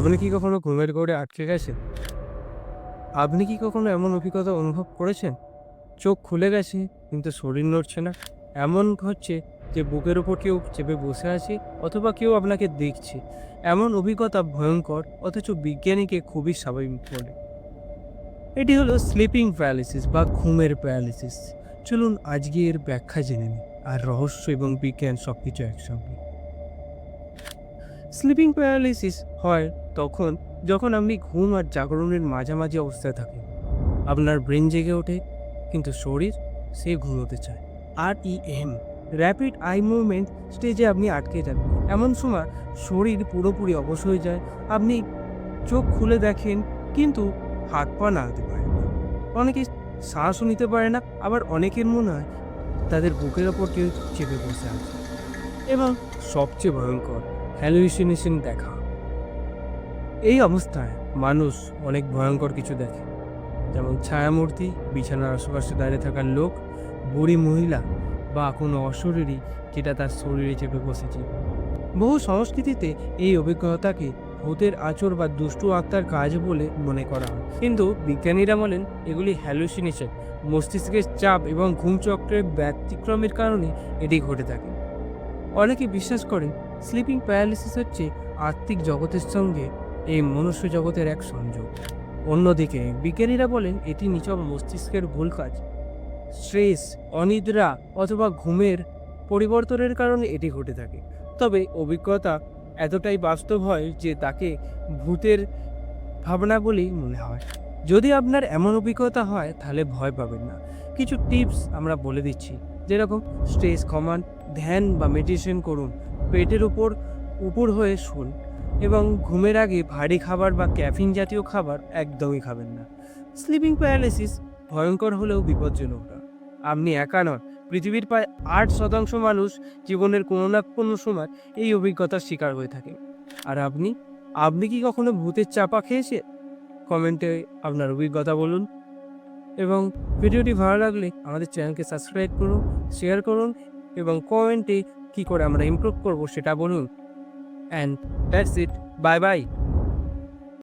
আপনি কি কখনো ঘুমের ঘোরে আটকে গেছেন? আপনি কি কখনো এমন অভিজ্ঞতা অনুভব করেছেন? চোখ খুলে গেছে, কিন্তু শরীর নড়ছে না। এমন হচ্ছে যে বুকের উপর কেউ চেপে বসে আছে অথবা কেউ আপনাকে দেখছে। এমন অভিজ্ঞতা ভয়ঙ্কর, অথচ বিজ্ঞানীকে খুবই স্বাভাবিক বলে। এটি হলো স্লিপিং প্যারালিসিস বা ঘুমের প্যারালিসিস চলুন আজকে এর ব্যাখ্যা জেনে নিই, আর রহস্য এবং বিজ্ঞান সব কিছু একসঙ্গে। স্লিপিং প্যারালিসিস হয় তখন যখন আপনি ঘুম আর জাগরণের মাঝামাঝি অবস্থায় থাকেন আপনার ব্রেন জেগে ওঠে, কিন্তু শরীর সে ঘুমোতে চায়। আর E M rapid eye movement স্টেজে আপনি আটকে যান এমন সময় শরীর পুরোপুরি অবশ হয়ে যায়, আপনি চোখ খুলে দেখেন, কিন্তু হাত পা নাড়াতে পারেন না। অনেকে শ্বাসও নিতে পারে না, আবার অনেকের মনে হয় তাদের বুকের ওপর কেউ চেপে বসে আছে। এবং সবচেয়ে ভয়ঙ্কর হ্যালুসিনেশন দেখা। এই অবস্থায় মানুষ অনেক ভয়ঙ্কর কিছু দেখে। যেমন ছায়ামূর্তি, বিছানার আশেপাশে দাঁড়িয়ে থাকার লোক, বুড়ি মহিলা বা কোনো অশরীরী যেটা তার শরীরে চেপে বসেছে। বহু সংস্কৃতিতে এই অভিজ্ঞতাকে ভূতের আচর বা দুষ্টু আত্মার কাজ বলে মনে করা হয়। কিন্তু বিজ্ঞানীরা বলেন, এগুলি হ্যালুসিনেশন মস্তিষ্কের চাপ এবং ঘুমচক্রের ব্যতিক্রমের কারণে এটি ঘটে থাকে। অনেকে বিশ্বাস করেন স্লিপিং প্যারালিসিস হচ্ছে আত্মিক জগতের সঙ্গে এই মনুষ্য জগতের এক সংযোগ। অন্যদিকে, বিজ্ঞানীরা বলেন, এটি নিচব মস্তিষ্কের ভুল কাজ। স্ট্রেস, অনিদ্রা অথবা ঘুমের পরিবর্তনের কারণে এটি ঘটে থাকে। তবে অভিজ্ঞতা এতটাই বাস্তব হয় যে তাকে ভূতের ভাবনা বলেই মনে হয়। যদি আপনার এমন অভিজ্ঞতা হয়, তাহলে ভয় পাবেন না। কিছু টিপস আমরা বলে দিচ্ছি। যেরকম, স্ট্রেস কমান, ধ্যান বা মেডিটেশন করুন। পেটের উপর উপর হয়ে শুন। এবং ঘুমের আগে ভারী খাবার বা ক্যাফিন জাতীয় খাবার একদমই খাবেন না। স্লিপিং প্যারালাইসিস ভয়ঙ্কর হলেও বিপজ্জনক না। আপনি একা নন, পৃথিবীর প্রায় আট শতাংশ মানুষ জীবনের কোনো না কোনো সময় এই অভিজ্ঞতার শিকার হয়ে থাকে। আর আপনি? আপনি কি কখনো ভূতের চাপা খেয়েছে কমেন্টে আপনার অভিজ্ঞতা বলুন। এবং ভিডিওটি ভালো লাগলে আমাদের চ্যানেলকে সাবস্ক্রাইব করুন, শেয়ার করুন এবং কমেন্টে কী করে আমরা ইমপ্রুভ করব সেটা বলুন। and that's it. Bye bye.